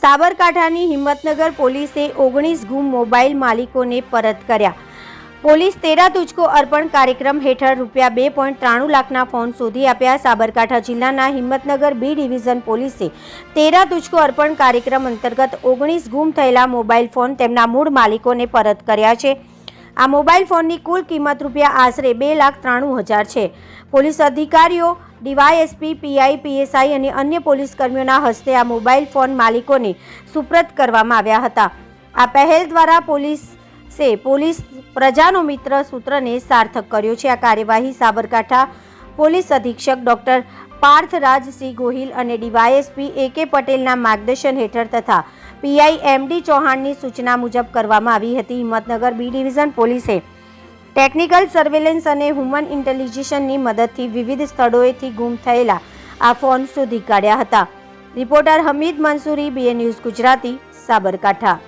સાબરકાંઠાની હિંમતનગર પોલીસે ઓગણીસ ગુમ મોબાઈલ માલિકોને પરત કર્યા. પોલીસ તેરા તુચકો અર્પણ કાર્યક્રમ હેઠળ રૂપિયા બે પોઈન્ટ ત્રાણું લાખના ફોન શોધી આપ્યા. સાબરકાંઠા જિલ્લાના હિંમતનગર બી ડિવિઝન પોલીસે તેરા તુચકો અર્પણ કાર્યક્રમ અંતર્ગત ઓગણીસ ગુમ થયેલા મોબાઈલ ફોન તેમના મૂળ માલિકોને પરત કર્યા છે. આ મોબાઈલ ફોનની કુલ કિંમત રૂપિયા આશરે બે લાખ ત્રાણું હજાર છે. પોલીસ અધિકારીઓ, ડીવાયએસપી, પીઆઈ, પીએસઆઈ અને અન્ય પોલીસ કર્મીઓના હસ્તે આ મોબાઈલ ફોન માલિકોને સુપ્રત કરવામાં આવ્યા હતા. આ પહેલ દ્વારા પોલીસે પોલીસ પ્રજાનો મિત્ર સૂત્રને સાર્થક કર્યો છે. આ કાર્યવાહી સાબરકાંઠા પોલીસ અધિક્ષક ડોક્ટર પાર્થરાજસિંહ ગોહિલ અને ડીવાયએસપી એ કે પટેલના માર્ગદર્શન હેઠળ તથા પીઆઈ એમડી ચૌહાણની સૂચના મુજબ કરવામાં આવી હતી. હિંમતનગર બી ડિવિઝન પોલીસે ટેકનિકલ સર્વેલન્સ અને હ્યુમન ઇન્ટેલિજન્સની મદદથી વિવિધ સ્થળોએથી ગુમ થયેલા આ ફોન શોધી કાઢ્યા હતા. Reporter Hamid Mansuri, BA news Gujarati, Sabarkantha.